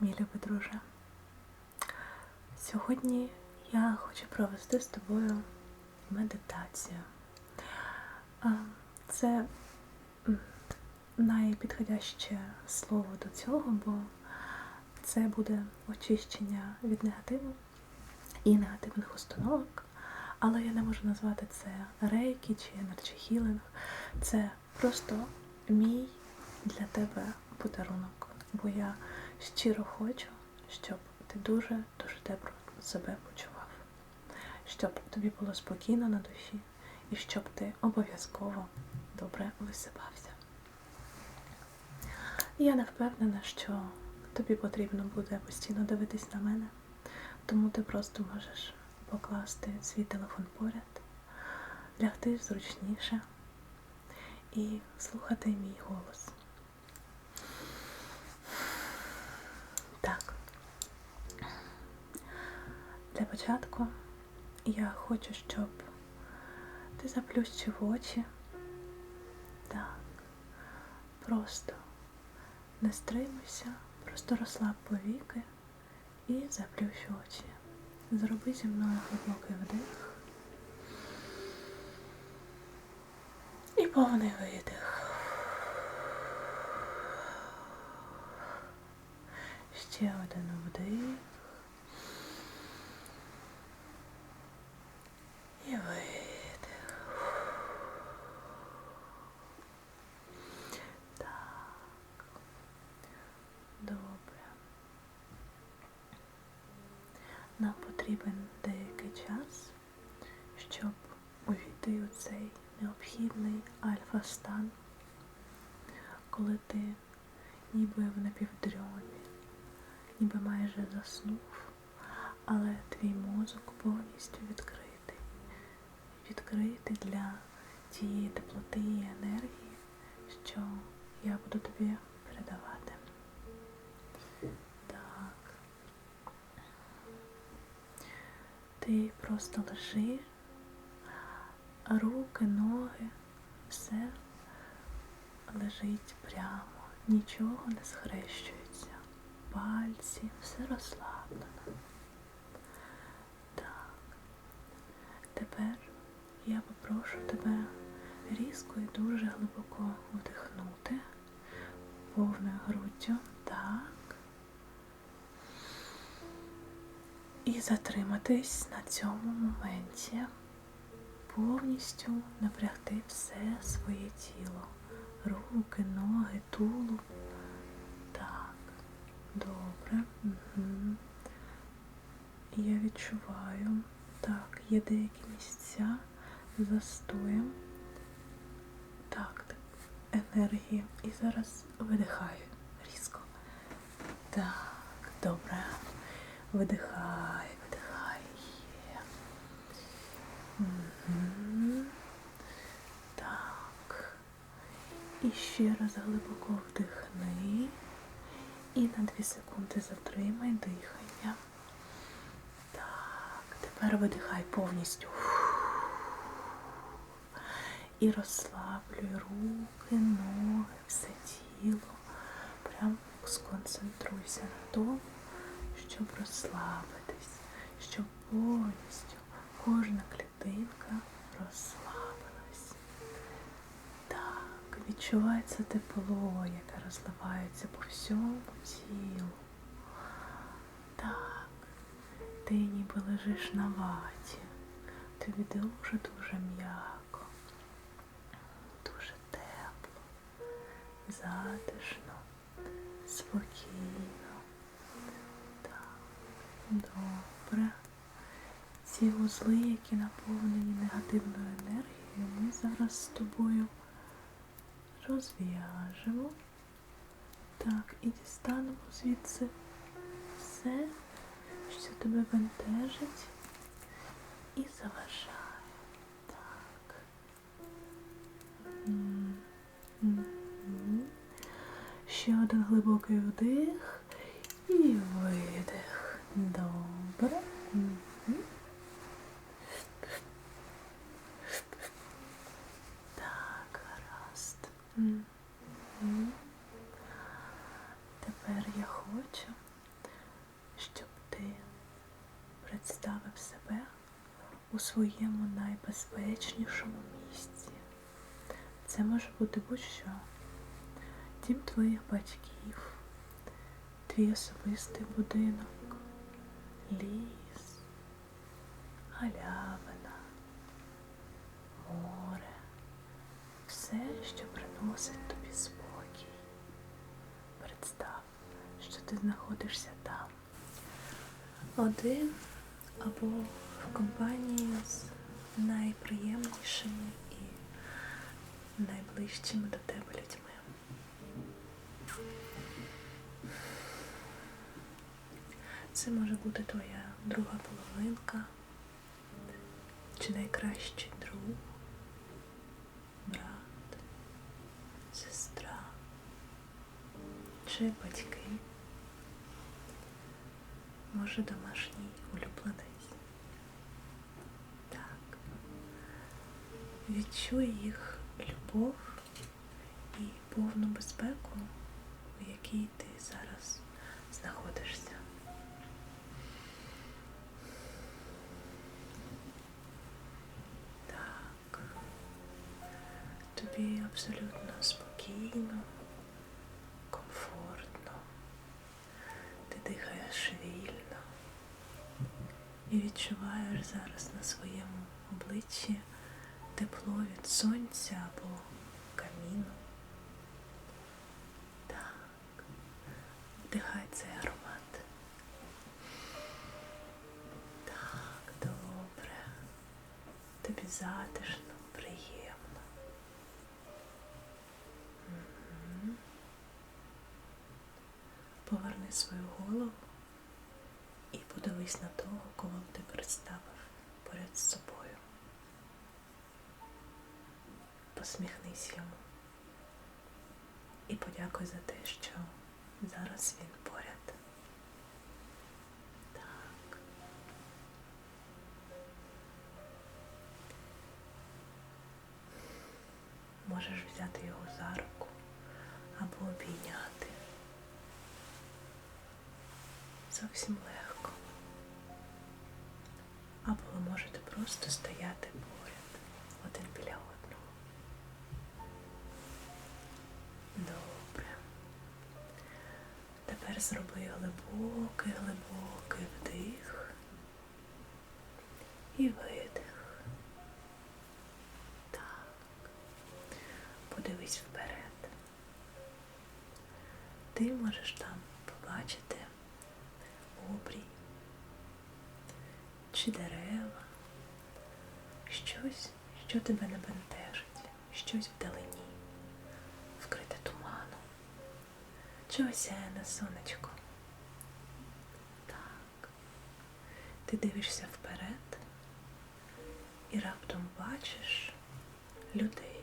мій любий друже. Сьогодні я хочу провести з тобою медитацію. Це найпідходяще слово до цього, бо це буде очищення від негативу і негативних установок. Але я не можу назвати це рейки чи енерджі-хілинг. Це просто мій для тебе подарунок. Бо я щиро хочу, щоб ти дуже-дуже добре себе почував. Щоб тобі було спокійно на душі і щоб ти обов'язково добре висипався. Я не впевнена, що тобі потрібно буде постійно дивитись на мене, тому ти просто можеш покласти свій телефон поряд, лягти зручніше і слухати мій голос. Так. Для початку я хочу, щоб ти заплющив очі. Так. Просто не стримуйся, просто розслаб повіки і заплющ очі. Зроби зі мною глибокий вдих і повний видих. Ще один вдих. І видих. Так. Добре. Нам потрібен деякий час, щоб увійти у цей необхідний альфа-стан, коли ти ніби в напівдрьомі, ніби майже заснув, але твій мозок повністю відкритий. Відкритий для тієї теплоти і енергії, що я буду тобі передавати. Так. Ти просто лежи, руки, ноги, все лежить прямо, нічого не схрещується, пальці, все розслаблено. Так. Тепер я попрошу тебе різко і дуже глибоко вдихнути повною груддю. Так. І затриматись на цьому моменті. Повністю напрягти все своє тіло. Руки, ноги, тулуб. Добре. Угу. Я відчуваю. Так, є деякі місця застоєм. Так, енергії. І зараз видихаю різко. Так, добре. Видихай, видихай. Угу. Так. І ще раз глибоко вдихни. І на 2 секунди затримай дихання. Так, тепер видихай повністю. І розслаблюй руки, ноги, все тіло. Прям сконцентруйся на тому, щоб розслабитись, щоб повністю кожна клітинка розслабилась. Відчувається тепло, яке розливається по всьому тілу. Так, ти ніби лежиш на ваті. Тобі дуже-дуже м'яко, дуже тепло, затишно, спокійно. Так, добре. Ці вузли, які наповнені негативною енергією, ми зараз з тобою розв'яжемо. Так, і дістанемо звідси все, що тебе бентежить і заважає. Так. Ще один глибокий вдих і видих. Добре. Тепер я хочу, щоб ти представив себе у своєму найбезпечнішому місці. Це може бути будь-що. Дім твоїх батьків, твій особистий будинок, ліс, галявина, море, все, що приносить тобі спокій. Представ, що ти знаходишся там. Один або в компанії з найприємнішими і найближчими до тебе людьми. Це може бути твоя друга половинка, чи найкращий друг, чи батьки, може домашній улюбленець. Так. Відчуй їх любов і повну безпеку, у якій ти зараз знаходишся. Так. Тобі абсолютно спокійно, комфортно. Ти дихаєш і відчуваєш зараз на своєму обличчі тепло від сонця або каміну. Так, вдихай цей аромат. Так, добре. Тобі затишно, приємно. Мгм. Поверни свою голову подивись на того, кого ти представив поряд з собою. Посміхнись йому і подякуй за те, що зараз він поряд. Так. Можеш взяти його за руку або обійняти. Зовсім легко. Або ви можете просто стояти поряд один біля одного. Добре. Тепер зроби глибокий, глибокий вдих і видих. Так. Подивись вперед. Ти можеш там побачити обрій чи дерева, щось, що тебе не бентежить, щось вдалині, вкрите туманом, чи осяяне сонечко. Так. Ти дивишся вперед і раптом бачиш людей.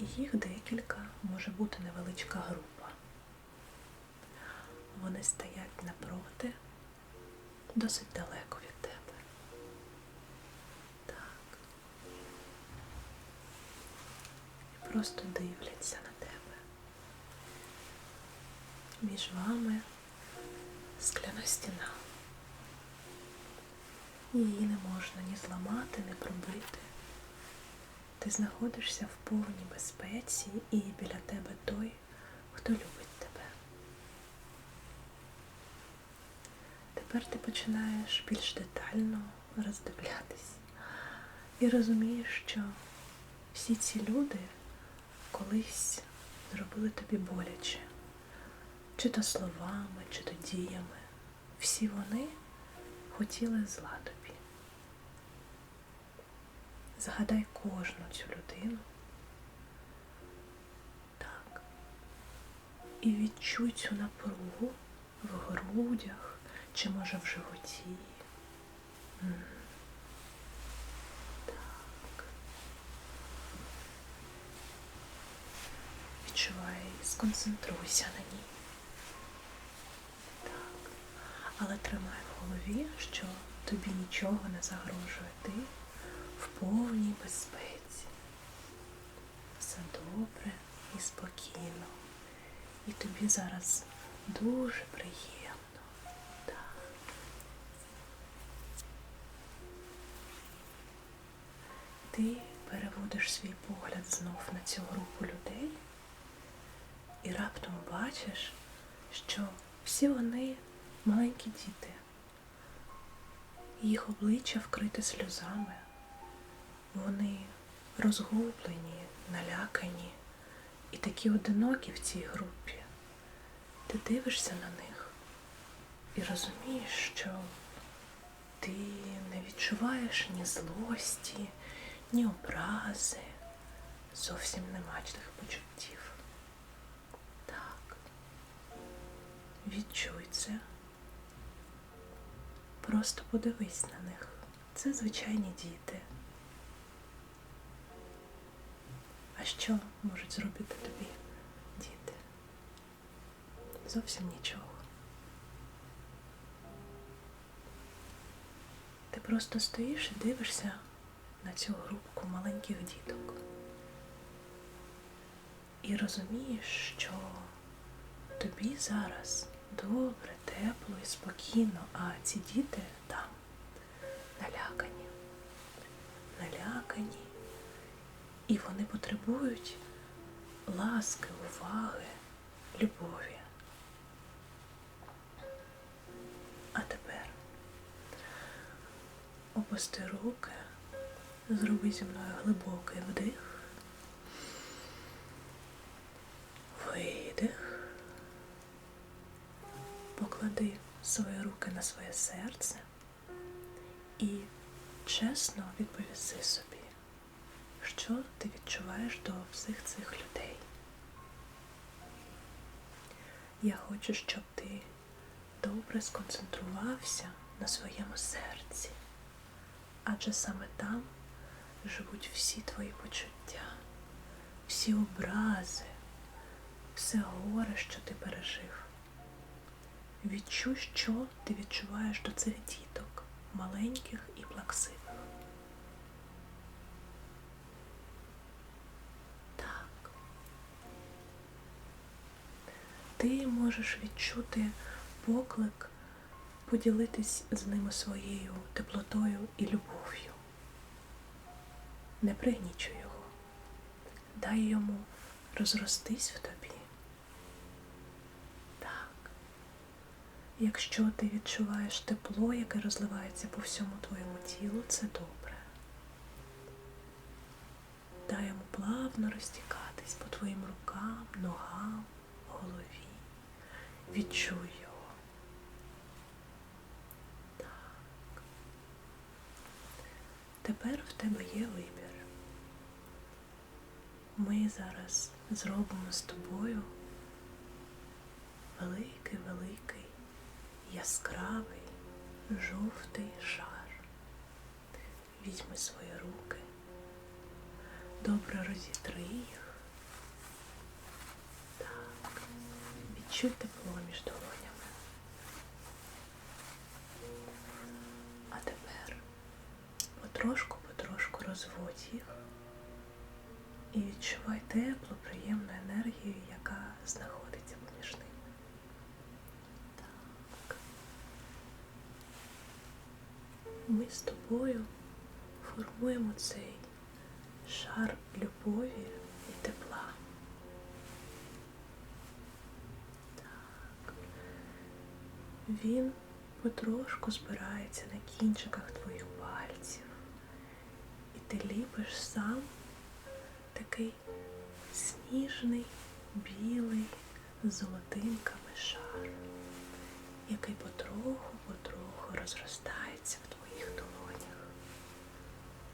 Їх декілька, може бути невеличка група. Вони стоять напроти, досить далеко від тебе. Так. І просто дивляться на тебе. Між вами скляна стіна. Її не можна ні зламати, ні пробити. Ти знаходишся в повній безпеці і біля тебе той, хто любить тебе. Тепер ти починаєш більш детально роздивлятись і розумієш, що всі ці люди колись зробили тобі боляче, чи то словами, чи то діями. Всі вони хотіли зла тобі. Згадай кожну цю людину. І відчуй цю напругу в грудях чи може в животі. Так. Відчувай, сконцентруйся на ній. Так. Але тримай в голові, що тобі нічого не загрожує. Ти в повній безпеці. Все добре і спокійно. І тобі зараз дуже приємно. Ти переводиш свій погляд знов на цю групу людей і раптом бачиш, що всі вони маленькі діти. Їх обличчя вкрите сльозами. Вони розгублені, налякані і такі одинокі в цій групі. Ти дивишся на них і розумієш, що ти не відчуваєш ні злості, ні образи, зовсім нема цих почуттів. Так, відчуй це. Просто подивись на них. Це звичайні діти. А що можуть зробити тобі діти? Зовсім нічого. Ти просто стоїш і дивишся на цю групку маленьких діток. І розумієш, що тобі зараз добре, тепло і спокійно, а ці діти там налякані, налякані, і вони потребують ласки, уваги, любові. А тепер опусти руки, зроби зі мною глибокий вдих, видих. Поклади свої руки на своє серце і чесно відповіси собі, що ти відчуваєш до всіх цих людей. Я хочу, щоб ти добре сконцентрувався на своєму серці, адже саме там живуть всі твої почуття, всі образи, все горе, що ти пережив. Відчуй, що ти відчуваєш до цих діток, маленьких і плаксивих. Так. Ти можеш відчути поклик, поділитись з ними своєю теплотою і любов'ю. Не пригнічуй його, дай йому розростись в тобі. Так, Якщо ти відчуваєш тепло, яке розливається по всьому твоєму тілу, це добре. Дай йому плавно розтікатись по твоїм рукам, ногам, голові. Відчуй його. Так. Тепер в тебе є вибір. Ми зараз зробимо з тобою великий-великий яскравий жовтий шар. Візьми свої руки, добре розітри їх. Так, відчуй тепло між долонями. А тепер потрошку-потрошку розводь їх і відчувай теплу, приємну енергію, яка знаходиться поміж ними. ми з тобою формуємо цей шар любові і тепла. Так. Він потрошку збирається на кінчиках твоїх пальців, і ти ліпиш сам такий сніжний, білий, з золотинками шар, який потроху-потроху розростається в твоїх долонях.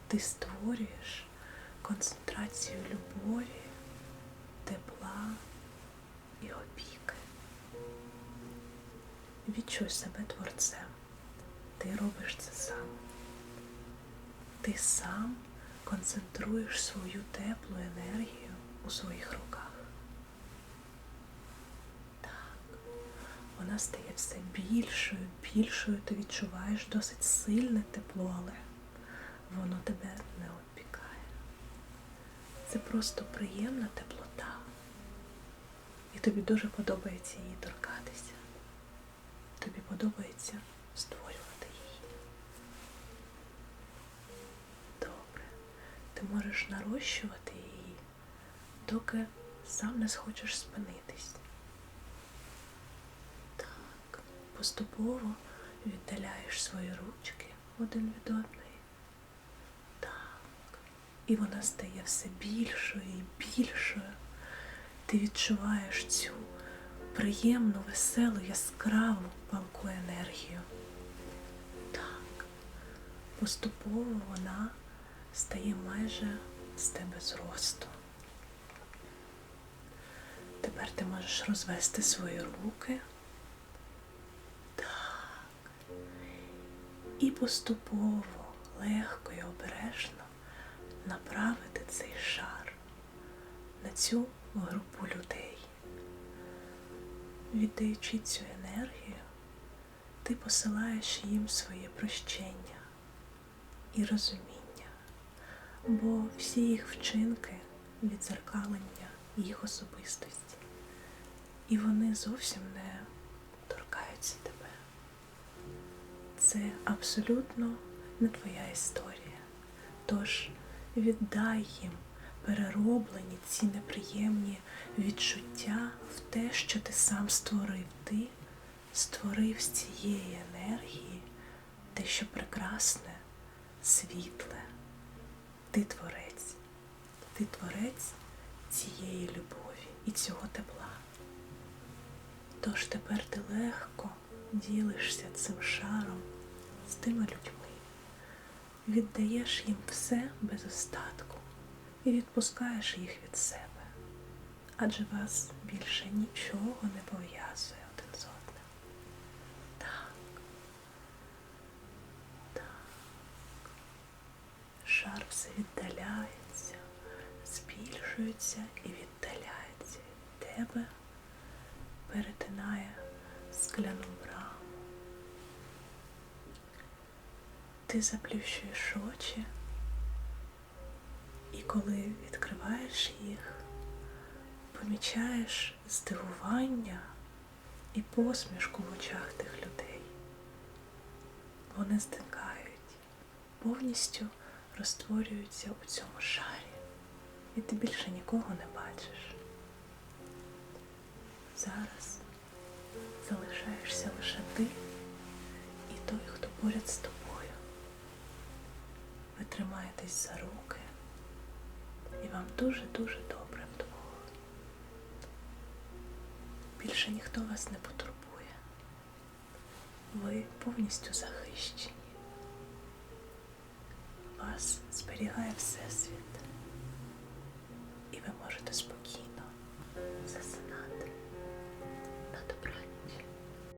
Ти створюєш концентрацію любові, тепла і опіки. Відчуй себе творцем. Ти робиш це сам. Ти сам концентруєш свою теплу енергію у своїх руках. Так, вона стає все більшою, більшою, ти відчуваєш досить сильне тепло, але воно тебе не обпікає. Це просто приємна теплота. І тобі дуже подобається її торкатися. Тобі подобається створювати Добре. можеш нарощувати її, доки сам не схочеш спинитись. Так, поступово віддаляєш свої ручки один від одної. Так. І вона стає все більшою і більшою. Ти відчуваєш цю приємну, веселу, яскраву палку енергію. Так. Поступово вона стає майже з тебе зросту. Тепер ти можеш розвести свої руки. Так. І поступово, легко і обережно направити цей шар на цю групу людей. Віддаючи цю енергію, ти посилаєш їм своє прощення і розуміння, бо всі їх вчинки відзеркалення їх особистості, і вони зовсім не торкаються тебе. Це абсолютно не твоя історія. Тож віддай їм перероблені ці неприємні відчуття в те, що ти сам створив. Ти створив з цієї енергії те, що прекрасне, світле. Ти творець. Ти творець цієї любові і цього тепла. Тож тепер ти легко ділишся цим шаром з тими людьми, віддаєш їм все без остатку і відпускаєш їх від себе, адже вас більше нічого не пов'язує один з одним. Так. Так. Шар все віддаляється, збільшується і віддаляється від тебе, перетинає скляну браму. Ти заплющуєш очі, і коли відкриваєш їх, помічаєш здивування і посмішку в очах тих людей. Вони зникають, повністю розтворюються у цьому шарі, і ти більше нікого не бачиш. Зараз залишаєшся лише ти і той, хто поряд з тобою. Ви тримаєтесь за руки, і вам дуже-дуже добре вдвох. Більше ніхто вас не потурбує. Ви повністю захищені вас зберігає Всесвіт, і ви можете спокійно засинати.